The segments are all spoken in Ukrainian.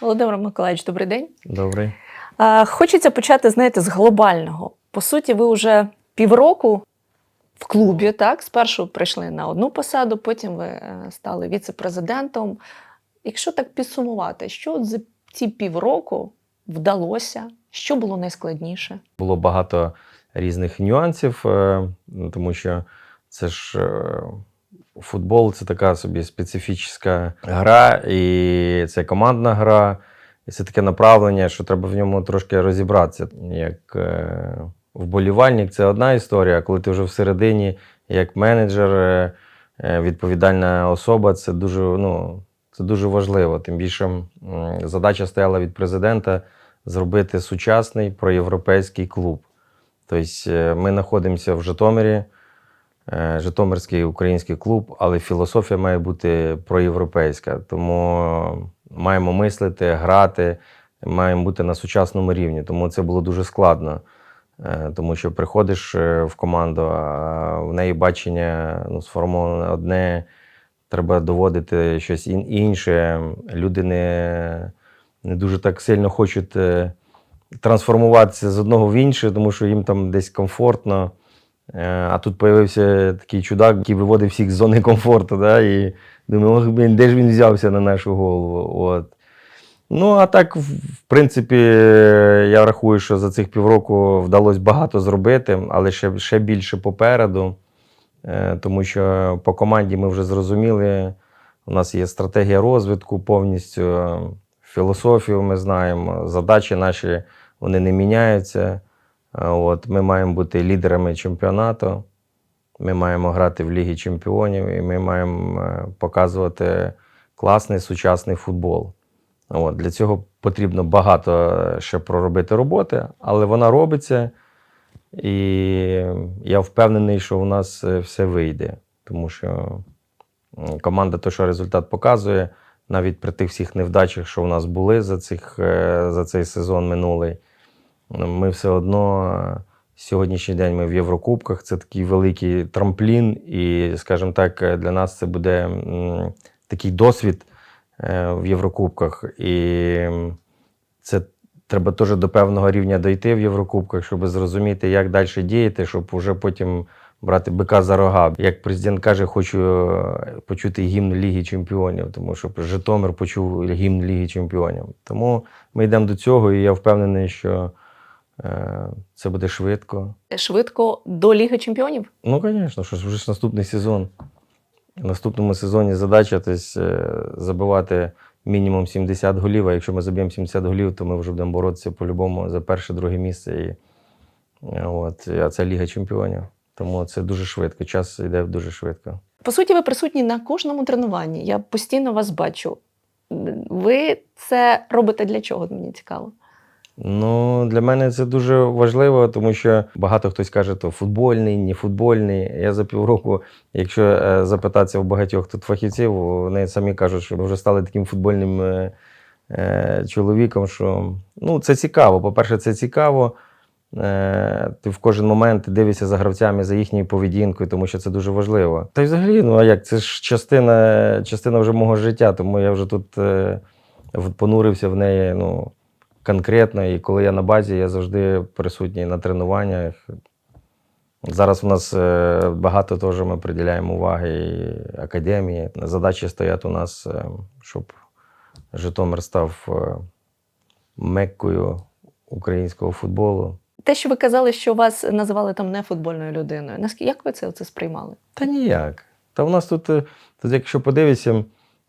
Володимир Миколаївич, добрий день. Добрий. Хочеться почати, знаєте, з глобального. По суті, ви вже півроку в клубі, так? Спершу прийшли на одну посаду, потім ви е, стали віце-президентом. Якщо так підсумувати, що за ці півроку вдалося, що було найскладніше? Було багато різних нюансів, е, ну, тому що це ж е, футбол це така собі специфічна гра, і це командна гра, і це таке направлення, що треба в ньому трошки розібратися. Як е, вболівальник це одна історія, а коли ти вже всередині, як менеджер, е, е, відповідальна особа, це дуже, ну, це дуже важливо. Тим більше задача стояла від президента зробити сучасний проєвропейський клуб. Тобто е, ми знаходимося в Житомирі, Житомирський український клуб, але філософія має бути проєвропейська. Тому маємо мислити, грати, маємо бути на сучасному рівні. Тому це було дуже складно. Е, Тому що приходиш е, в команду, а в неї бачення ну, сформоване одне, треба доводити щось ін- інше. Люди не, не дуже так сильно хочуть е, трансформуватися з одного в інше, тому що їм там десь комфортно. Е, А тут з'явився такий чудак, який виводив всіх з зони комфорту. Да? І думаю, ох, блін, де ж він взявся на нашу голову. От. Ну, а так, в принципі, я рахую, що за цих півроку вдалося багато зробити, але ще, ще більше попереду. Е, Тому що по команді ми вже зрозуміли, у нас є стратегія розвитку повністю, філософію ми знаємо, задачі наші вони не міняються. От, ми маємо бути лідерами чемпіонату, ми маємо грати в Лігі Чемпіонів і ми маємо е, показувати класний сучасний футбол. От, для цього потрібно багато е, ще проробити роботи, але вона робиться. І я впевнений, що у нас е, все вийде. Тому що команда, то, що результат показує, навіть при тих всіх невдачах, що у нас були за, цих, за цей сезон минулий, ну, ми все одно е, сьогоднішній день ми в Єврокубках. Це такий великий трамплін, і, скажімо так, е, для нас це буде такий досвід е, в Єврокубках. І це треба теж до певного рівня дойти в Єврокубках, щоб зрозуміти, як далі діяти, щоб вже потім брати бика за рога. Як президент каже, хочу почути гімн Ліги Чемпіонів, тому що Житомир почув гімн Ліги Чемпіонів. Тому ми йдемо до цього, і я впевнений, що це буде швидко. Швидко до Ліги Чемпіонів? Ну, звісно, що ж вже ж наступний сезон. В наступному сезоні задача тобто, е, забивати мінімум 70 голів. А якщо ми заб'ємо 70 голів, то ми вже будемо боротися по-любому за перше, друге місце. І, е, от, а це Ліга Чемпіонів. Тому це дуже швидко. Час йде дуже швидко. По суті, ви присутні на кожному тренуванні. Я постійно вас бачу. Ви це робите для чого? Мені цікаво. Ну, для мене це дуже важливо, тому що багато хтось каже, то футбольний, не футбольний. Я за півроку, якщо е, запитатися в багатьох тут фахівців, вони самі кажуть, що ми вже стали таким футбольним е, е, чоловіком, що ну, це цікаво. По-перше, це цікаво. Ти в кожен момент дивишся за гравцями, за їхньою поведінкою, тому що це дуже важливо. Та й взагалі, ну а як це ж частина, частина вже мого життя, тому я вже тут понурився в неї. ну, конкретно, і коли я на базі, я завжди присутній на тренуваннях. Зараз у нас е, багато теж ми приділяємо уваги і академії. Задачі стоять у нас, е, щоб Житомир став е, меккою українського футболу. Те, що ви казали, що вас називали там не футбольною людиною. Наскільки як ви це, це сприймали? Та ніяк. Та у нас тут, тут якщо подивишся,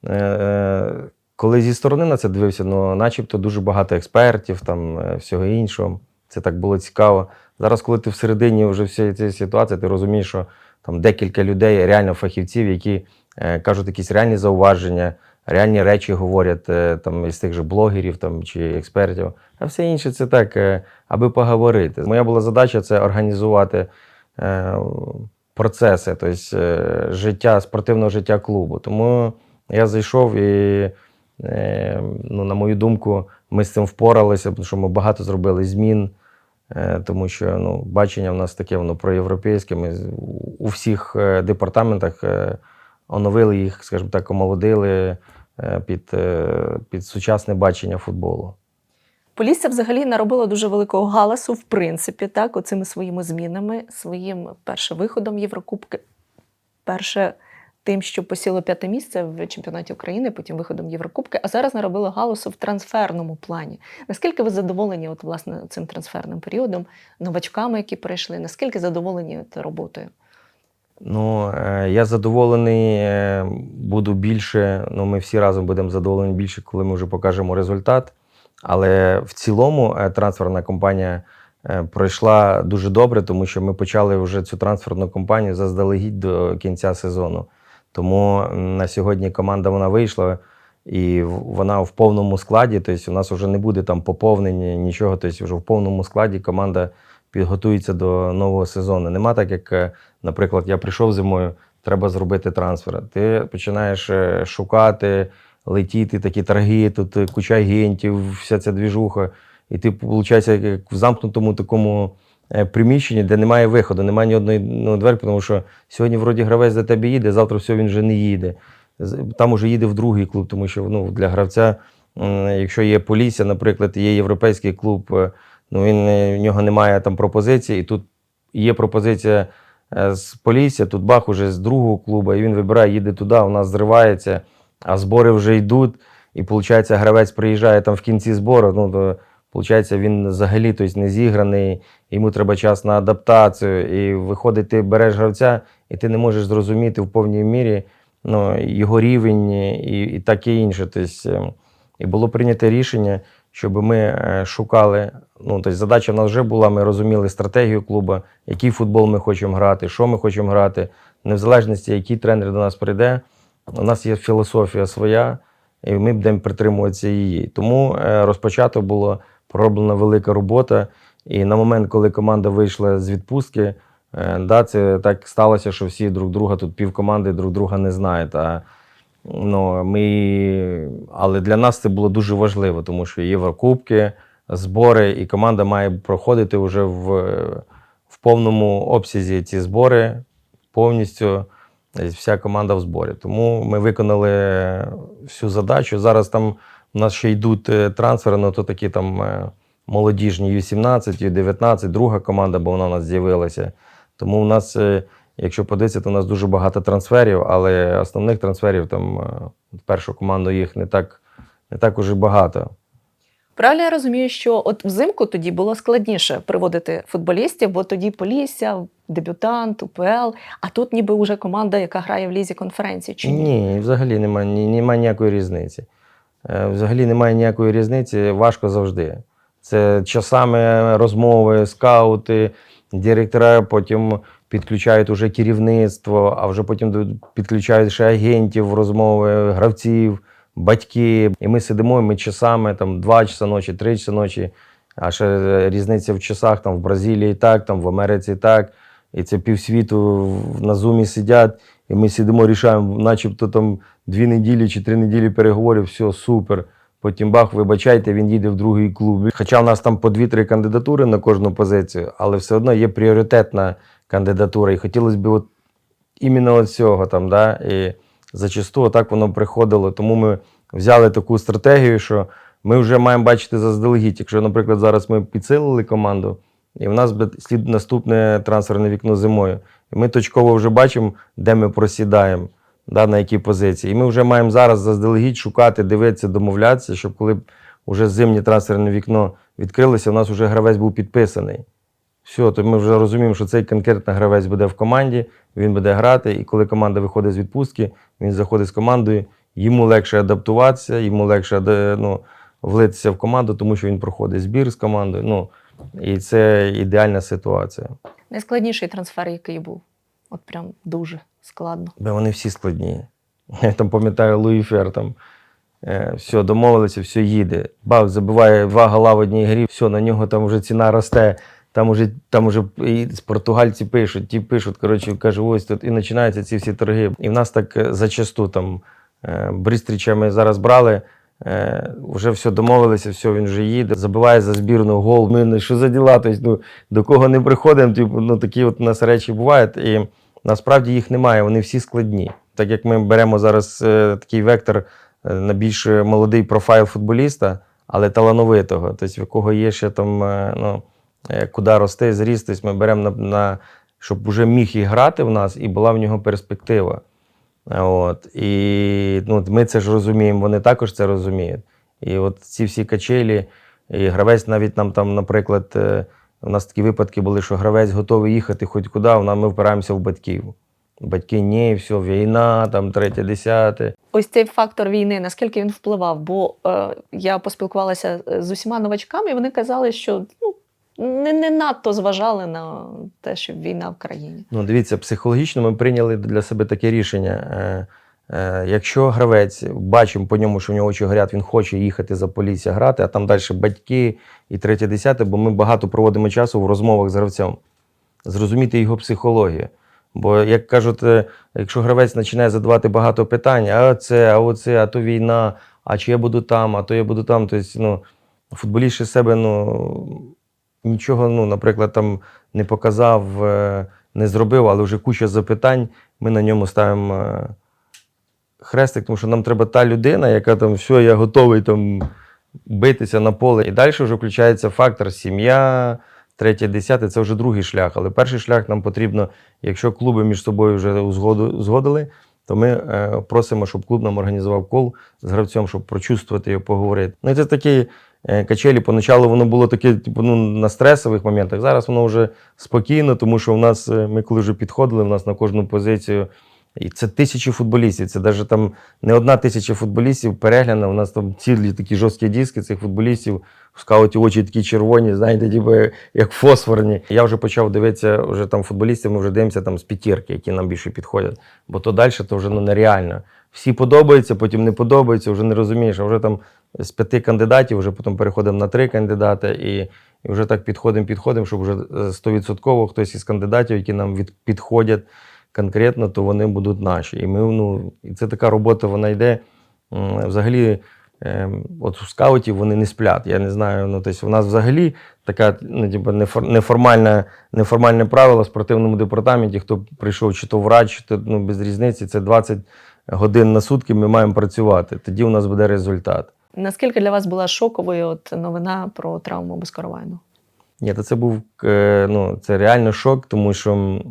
е, коли зі сторони на це дивився, ну, начебто дуже багато експертів, там, е, всього іншого. Це так було цікаво. Зараз, коли ти всередині вже всієї цієї ситуації, ти розумієш, що там декілька людей, реально фахівців, які е, кажуть якісь реальні зауваження, реальні речі говорять е, там, із тих же блогерів там, чи експертів. А все інше це так, е, аби поговорити. Моя була задача це організувати е, процеси, тобто е, життя, спортивного життя клубу. Тому я зайшов і, ну, на мою думку, ми з цим впоралися, тому що ми багато зробили змін. Е, Тому що ну, бачення в нас таке воно проєвропейське. Ми у всіх е, департаментах е, оновили їх, скажімо так, омолодили, е, під, е, під сучасне бачення футболу. Полісся взагалі наробила дуже великого галасу, в принципі, так, оцими своїми змінами, своїм перше виходом Єврокубки, перше тим, що посіло п'яте місце в чемпіонаті України, потім виходом Єврокубки, а зараз наробила галасу в трансферному плані. Наскільки ви задоволені, от, власне, цим трансферним періодом, новачками, які прийшли? Наскільки задоволені от, роботою? Ну, е, я задоволений, е, буду більше. Ну, ми всі разом будемо задоволені більше, коли ми вже покажемо результат. Але в цілому е, трансферна компанія пройшла дуже добре, тому що ми почали вже цю трансферну компанію заздалегідь до кінця сезону. Тому на сьогодні команда вона вийшла і вона в повному складі. Тобто у нас вже не буде там поповнення, нічого. Тобто вже в повному складі команда підготується до нового сезону. Нема так, як, е, наприклад, я прийшов зимою, треба зробити трансфер. Ти починаєш е, шукати, летіти, такі торги, тут е, куча агентів, вся ця двіжуха. І ти, виходить, як в замкнутому такому приміщенні, де немає виходу, немає ні одної ну, двері, тому що сьогодні вроді гравець до тебе їде, завтра все, він вже не їде. Там уже їде в другий клуб, тому що ну, для гравця, якщо є Полісся, наприклад, є європейський клуб, е, ну, він, е, в нього немає там пропозиції, і тут є пропозиція е, з Полісся, тут бах уже з другого клубу, і він вибирає, їде туди, у нас зривається, а збори вже йдуть, і виходить, гравець приїжджає там в кінці збору, ну, то виходить, він взагалі тобто, не зіграний, йому треба час на адаптацію, і виходить, ти береш гравця, і ти не можеш зрозуміти в повній мірі ну, його рівень і, і таке інше. Тобто, і було прийнято рішення, щоб ми е, шукали. Ну, тобто задача в нас вже була, ми розуміли стратегію клубу, який футбол ми хочемо грати, що ми хочемо грати, не в залежності, який тренер до нас прийде. У нас є філософія своя, і ми будемо притримуватися її. Тому е, розпочато було пророблена велика робота. І на момент, коли команда вийшла з відпустки, е, да, це так сталося, що всі друг друга тут півкоманди друг друга не знають. А, ну, ми... Але для нас це було дуже важливо, тому що Єврокубки, збори, і команда має проходити вже в, в повному обсязі ці збори повністю. Вся команда в зборі. Тому ми виконали всю задачу. Зараз там у нас ще йдуть е, трансфери, ну то такі там е, молодіжні U17, U19, друга команда, бо вона у нас з'явилася. Тому у нас, е, якщо подивитися, то у нас дуже багато трансферів, але основних трансферів там в першу команду їх не так, не так уже багато. Правильно я розумію, що от взимку тоді було складніше приводити футболістів, бо тоді Полісся, дебютант, УПЛ, а тут ніби вже команда, яка грає в лізі конференції. Чи ні? Ні, взагалі немає, немає ніякої різниці. Е, Взагалі немає ніякої різниці, важко завжди. Це часами розмови, скаути, директора потім підключають уже керівництво, а вже потім підключають ще агентів розмови, гравців, батьки. І ми сидимо, і ми часами, там, два часа ночі, три часа ночі, а ще різниця в часах там, в Бразилії так, там, в Америці так. І це півсвіту на зумі сидять, і ми сидимо, рішаємо, начебто там дві неділі чи три неділі переговорів, все супер. Потім бах, вибачайте, він їде в другий клуб. Хоча в нас там по дві-три кандидатури на кожну позицію, але все одно є пріоритетна кандидатура. І хотілося б от іменно от цього там, да, і зачасту так воно приходило. Тому ми взяли таку стратегію, що ми вже маємо бачити заздалегідь. Якщо, наприклад, зараз ми підсилили команду, і в нас слід наступне трансферне вікно зимою. І ми точково вже бачимо, де ми просідаємо, да, на якій позиції. І ми вже маємо зараз заздалегідь шукати, дивитися, домовлятися, щоб коли б уже зимнє трансферне вікно відкрилося, у нас вже гравець був підписаний. Все, то ми вже розуміємо, що цей конкретно гравець буде в команді, він буде грати, і коли команда виходить з відпустки, він заходить з командою, йому легше адаптуватися, йому легше ну, влитися в команду, тому що він проходить збір з командою. Ну, і це ідеальна ситуація. Найскладніший трансфер, який був. От прям дуже складно. Бо вони всі складні. Я там пам'ятаю Луї Фер, там е, все, домовилися, все їде. Бав забиває два гола в одній грі, все, на нього там вже ціна росте. Там уже, там уже і португальці пишуть, ті пишуть, коротше, каже, ось тут і починаються ці всі торги. І в нас так е, зачасту там е, Брістріча ми зараз брали, вже все домовилися, все, він вже їде, забиває за збірну гол. Ми ну, що за діла? Тобто, ну, до кого не приходимо, типу, ну, такі от у нас речі бувають. І насправді їх немає, вони всі складні. Так як ми беремо зараз е, такий вектор е, на більш молодий профайл футболіста, але талановитого. Тобто, в якого є ще там е, ну, куди рости, зріст. Тобто ми беремо на, на щоб вже міг і грати в нас, і була в нього перспектива. От. І ну, ми це ж розуміємо, вони також це розуміють. І от ці всі качелі, і гравець навіть нам там, наприклад, у нас такі випадки були, що гравець готовий їхати хоч куди, а ми впираємося в батьків. Батьки ні, все, війна, там третє, десяте. Ось цей фактор війни, наскільки він впливав? Бо е, я поспілкувалася е, з усіма новачками, і вони казали, що ну, не, не надто зважали на те, що війна в країні. Ну, дивіться, психологічно ми прийняли для себе таке рішення. Е, е, якщо гравець бачимо по ньому, що в нього очі горять, він хоче їхати за поліція грати, а там далі батьки і третє, десяте, бо ми багато проводимо часу в розмовах з гравцем, зрозуміти його психологію. Бо, як кажуть, е, якщо гравець починає задавати багато питань, а це, а оце, а то війна, а чи я буду там, а то я буду там. Тобто, ну, футболіст ще себе ну, нічого, ну, наприклад, там не показав, е, не зробив, але вже куча запитань, ми на ньому ставимо е, хрестик, тому що нам треба та людина, яка там все, я готовий там битися на поле. І далі вже включається фактор сім'я, третє, десяте це вже другий шлях. Але перший шлях нам потрібно, якщо клуби між собою вже узгодили, то ми е, просимо, щоб клуб нам організував кол з гравцем, щоб прочувствувати його, поговорити. Ну і це такі е, качелі. Поначалу воно було таке, типу, ну, на стресових моментах. Зараз воно вже спокійно, тому що у нас, е, ми коли вже підходили, у нас на кожну позицію. І це тисячі футболістів. Це навіть там не одна тисяча футболістів перегляне. У нас там цілі такі жорсткі диски цих футболістів. В скауті очі такі червоні, знаєте, типу, як фосфорні. Я вже почав дивитися вже там футболістів, ми вже дивимося там з п'ятірки, які нам більше підходять. Бо то далі то вже ну, нереально. Всі подобаються, потім не подобаються, вже не розумієш. А вже там з п'яти кандидатів, вже потім переходимо на три кандидати. І, і вже так підходимо, підходимо, щоб вже е, стовідсотково хтось із кандидатів, які нам від, підходять конкретно, то вони будуть наші. І ми, ну, і це така робота, вона йде. Взагалі, е, от у скаутів вони не сплять. Я не знаю, ну, тобто у нас взагалі така ну, типу, нефор- неформальна, неформальне правило в спортивному департаменті, хто прийшов чи то врач, чи то ну, без різниці, це 20 годин на сутки ми маємо працювати. Тоді у нас буде результат. Наскільки для вас була шоковою от новина про травму Безкоровайну? Ні, то це був е, ну, це реально шок, тому що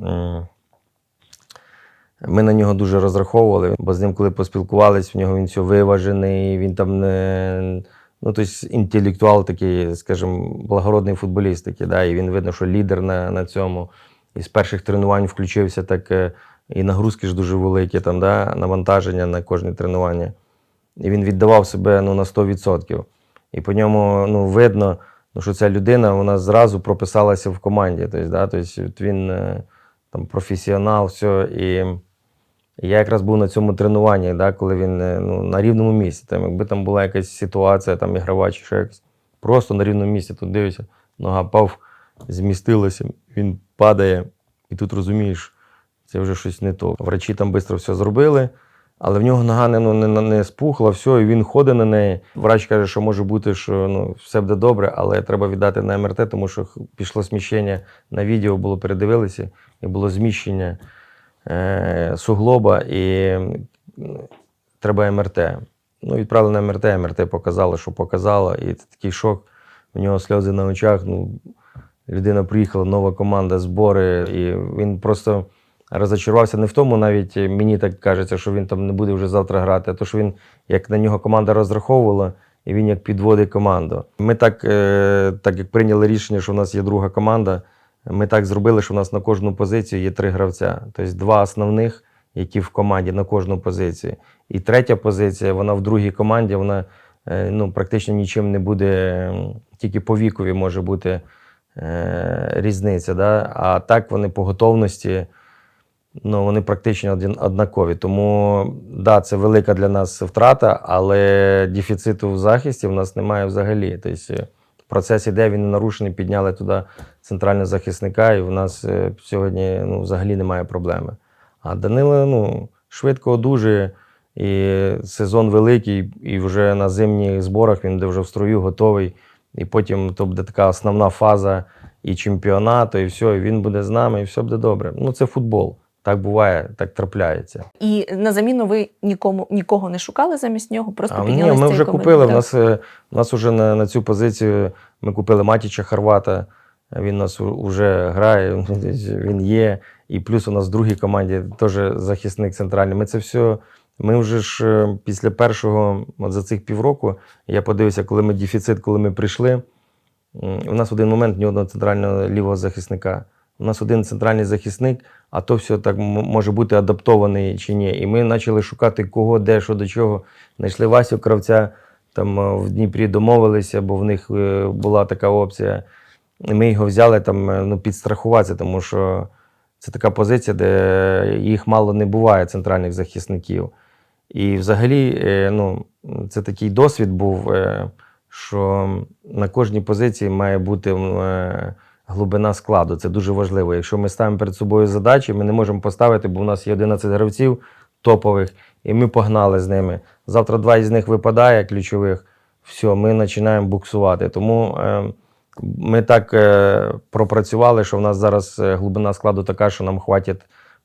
ми на нього дуже розраховували, бо з ним, коли поспілкувались, в нього він все виважений, він там не. Ну, тобто інтелектуал такий, скажімо, благородний футболіст такий, да, і він видно, що лідер на, на цьому. І з перших тренувань включився так, е, і нагрузки ж дуже великі, там, да, навантаження на кожне тренування. І він віддавав себе ну, на 100%. І по ньому ну, видно, ну, що ця людина вона зразу прописалася в команді. Тобто, да, тобто він е, там, професіонал, все. І я якраз був на цьому тренуванні, да, коли він е, ну, на рівному місці. Там, якби там була якась ситуація, там ігрова чи ще якась, просто на рівному місці тут дивишся, нога пав, змістилася, він падає, і тут розумієш, це вже щось не то. Врачі там швидко все зробили. Але в нього нога не, ну, не, не спухла, все, і він ходить на неї. Врач каже, що може бути, що ну, все буде добре, але треба віддати на МРТ, тому що пішло сміщення на відео, було передивилися, і було зміщення суглоба, і треба МРТ. Ну, відправили на МРТ, МРТ показало, що показало, і це такий шок. У нього сльози на очах. Ну, людина приїхала, нова команда, збори, і він просто розочарувався не в тому, навіть мені так кажеться, що він там не буде вже завтра грати, а то, що він, як на нього команда розраховувала, і він як підводить команду. Ми так, е, так як прийняли рішення, що в нас є друга команда, ми так зробили, що в нас на кожну позицію є три гравця. Тобто два основних, які в команді на кожну позицію. І третя позиція, вона в другій команді, вона е, ну, практично нічим не буде, тільки по вікові може бути е, різниця. Да? А так вони по готовності ну, вони практично однакові. Тому да, це велика для нас втрата, але дефіциту в захисті в нас немає взагалі. Тобто процес іде, він нарушений, підняли туди центрального захисника, і в нас е, сьогодні ну, взагалі немає проблеми. А Данило ну, швидко одужує, і сезон великий, і вже на зимніх зборах він буде вже в строю готовий. І потім то буде така основна фаза і чемпіонату, і все, і він буде з нами, і все буде добре. Ну, це футбол. Так буває, так трапляється. І на заміну ви нікому нікого не шукали замість нього, просто А, ні, ми вже купили. В нас, е, в нас уже на, на цю позицію ми купили Матіча Хорвата. Він нас вже грає, він є. І плюс у нас в другій команді теж захисник центральний. Ми це все. Ми вже ж е, після першого, от за цих півроку, я подивився, коли ми дефіцит, коли ми прийшли. У нас в один момент ні одного центрального лівого захисника. У нас один центральний захисник, а то все так може бути адаптований чи ні. І ми почали шукати кого, де, що до чого. Знайшли Васю Кравця, там е, в Дніпрі домовилися, бо в них е, була така опція. І Ми його взяли там е, ну, підстрахуватися, тому що це така позиція, де їх мало не буває, центральних захисників. І взагалі, ну, це такий досвід був, що на кожній позиції має бути глибина складу. Це дуже важливо. Якщо ми ставимо перед собою задачі, ми не можемо поставити, бо в нас є 11 гравців топових, і ми погнали з ними. Завтра два із них випадає ключових, все, ми починаємо буксувати. Тому е, ми так е, пропрацювали, що в нас зараз е, глибина складу така, що нам хватить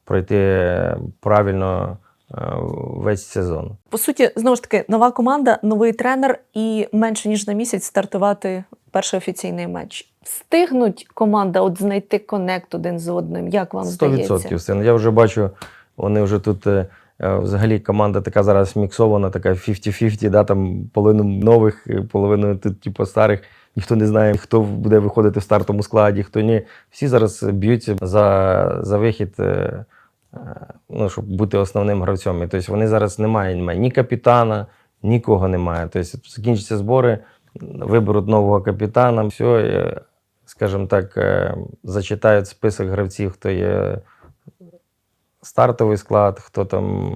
пройти е, правильно е, весь сезон. По суті, знову ж таки, нова команда, новий тренер і менше ніж на місяць стартувати перший офіційний матч. Встигнуть команда от знайти конект один з одним. Як вам здається? 100% син. Я вже бачу, вони вже тут. е, е, Взагалі команда така зараз міксована, така 50-50, да, там половину нових, е, половину тут, типу, старих. Ніхто не знає, хто буде виходити в стартовому складі, хто ні. Всі зараз б'ються за, за вихід, ну, щоб бути основним гравцем. І, тобто вони зараз немає, немає ні капітана, нікого немає. Тобто закінчаться збори, виберуть нового капітана, все, скажімо так, е, зачитають список гравців, хто є стартовий склад, хто там.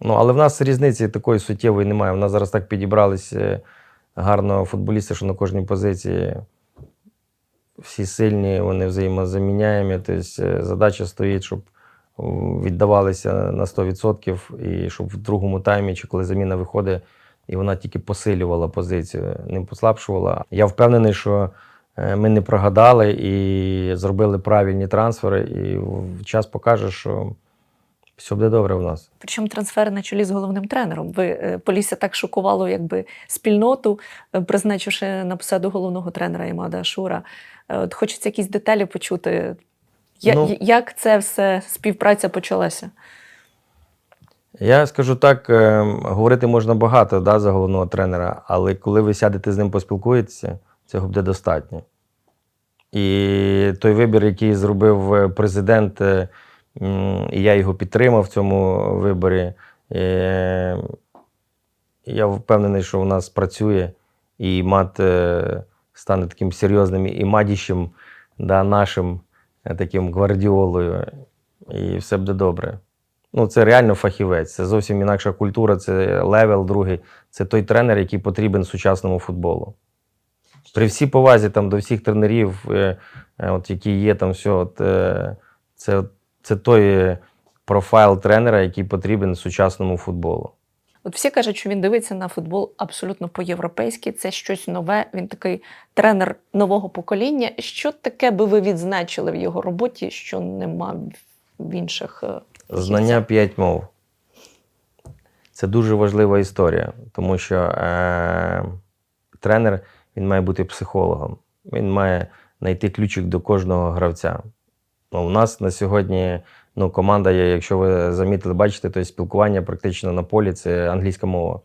Ну, але в нас різниці такої суттєвої немає. В нас зараз так підібрались е, гарно футболісти, що на кожній позиції всі сильні, вони взаємозаміняємі. Тобто е, задача стоїть, щоб віддавалися на 100% і щоб в другому таймі, чи коли заміна виходить, і вона тільки посилювала позицію, не послабшувала. Я впевнений, що ми не прогадали і зробили правильні трансфери, і час покаже, що все буде добре в нас. Причому трансфер на чолі з головним тренером. Ви е, Полісся так шокувало, якби спільноту, е, призначивши на посаду головного тренера Імада Ашура. Е, От хочеться якісь деталі почути. Я, Ну. як це все співпраця почалася? Я скажу так, е, говорити можна багато да, за головного тренера, але коли ви сядете з ним поспілкуєтеся, цього буде достатньо. І той вибір, який зробив е, президент, е, і я його підтримав в цьому виборі. е, Я впевнений, що у нас працює, і мат стане таким серйозним і мадіщем, да, нашим таким гвардіолою, і все буде добре. Ну, це реально фахівець. Це зовсім інакша культура, це левел другий. Це той тренер, який потрібен сучасному футболу. При всій повазі там, до всіх тренерів, е, е, от, які є там все, от, е, це, це той е, профайл тренера, який потрібен сучасному футболу. От всі кажуть, що він дивиться на футбол абсолютно по-європейськи. Це щось нове. Він такий тренер нового покоління. Що таке би ви відзначили в його роботі, що нема в інших е, Знання п'ять мов. Це дуже важлива історія, тому що е, тренер він має бути психологом. Він має знайти ключик до кожного гравця. Ну, у нас на сьогодні ну, команда є, якщо ви замітили, бачите, то спілкування практично на полі це англійська мова.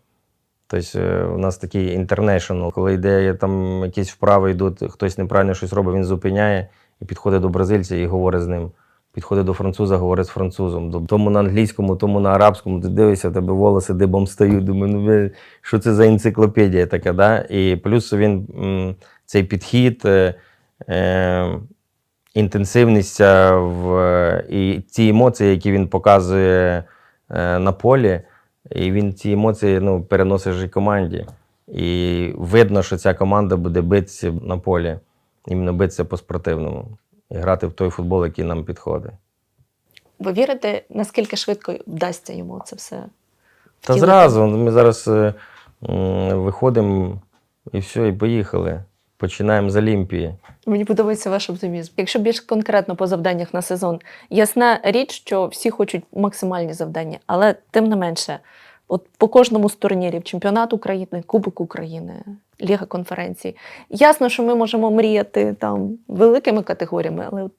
Тобто у нас такий international, коли йде там якісь вправи йдуть, хтось неправильно щось робить, він зупиняє і підходить до бразильця і говорить з ним. Підходить до француза, говорить з французом. Тому на англійському, тому на арабському. Ти дивишся, тебе волоси дибом стають. Думаю, ну що це за енциклопедія така, да? І плюс він цей підхід, е, е, інтенсивність е, в, і ці емоції, які він показує е, на полі, і він ці емоції ну, переносить і команді. І видно, що ця команда буде битися на полі, іменно битися по-спортивному і грати в той футбол, який нам підходить. Ви вірите, наскільки швидко вдасться йому це все? Та зразу ми зараз е, м, виходимо і все, і поїхали. починаємо з Олімпії. Мені подобається ваш оптимізм. Якщо більш конкретно по завданнях на сезон, ясна річ, що всі хочуть максимальні завдання, але тим не менше, от по кожному з турнірів чемпіонат України, Кубок України, Ліга конференцій. Ясно, що ми можемо мріяти там великими категоріями, але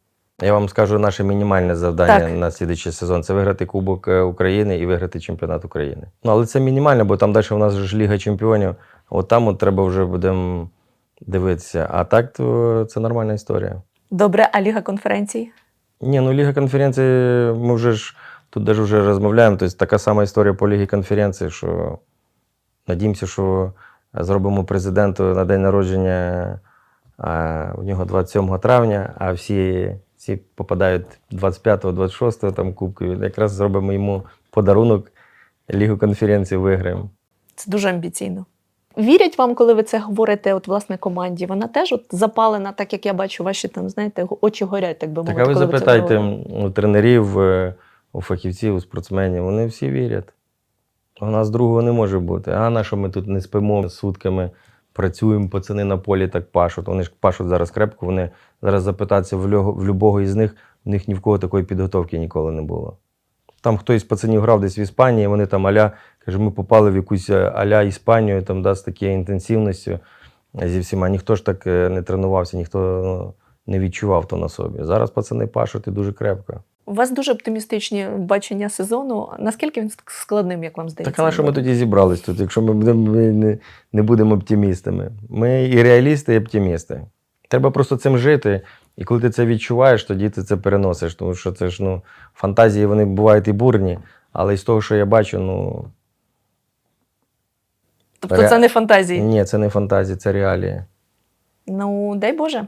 Я вам скажу наше мінімальне завдання Так. на слідуючий сезон це виграти Кубок е, України і виграти чемпіонат України. Ну, але це мінімально, бо там далі у нас ж Ліга Чемпіонів. От там от треба вже будемо дивитися. А так, то це нормальна історія. добре, а Ліга конференцій? Ні, ну Ліга конференції, ми вже ж тут даже вже розмовляємо. Тобто така сама історія по Лігі конференції, що надіємося, що зробимо президенту на день народження. А у нього 27 травня, а всі, всі попадають 25-26 там кубки. Якраз зробимо йому подарунок, Лігу конференції виграємо. Це дуже амбіційно. Вірять вам, коли ви це говорите, от власне команді? Вона теж от запалена, так як я бачу, ваші там, знаєте, очі горять, так би Так, а ви запитайте говорите. у тренерів, е, у фахівців, у спортсменів, вони всі вірять. У нас другого не може бути. А на що ми тут не спимо сутками, працюємо, пацани на полі так пашуть. Вони ж пашуть зараз крепко, вони зараз запитатися в, лього- в любого із них, в них ні в кого такої підготовки ніколи не було. Там хтось з пацанів грав десь в Іспанії, вони там аля, каже, ми попали в якусь е, аля Іспанію, там да, з такою інтенсивністю е, зі всіма. Ніхто ж так е, не тренувався, ніхто ну, не відчував то на собі. Зараз пацани пашуть і дуже крепко. У вас дуже оптимістичні бачення сезону. Наскільки він складним, як вам здається? Так а на що ми тоді зібрались тут, якщо ми, будемо, ми не, не будемо оптимістами? Ми і реалісти, і оптимісти. Треба просто цим жити. І коли ти це відчуваєш, тоді ти це переносиш. Тому що це ж ну, фантазії вони бувають і бурні, але із того, що я бачу, ну Тобто це не фантазії. ні, це не фантазії, це реалії. Ну, дай Боже.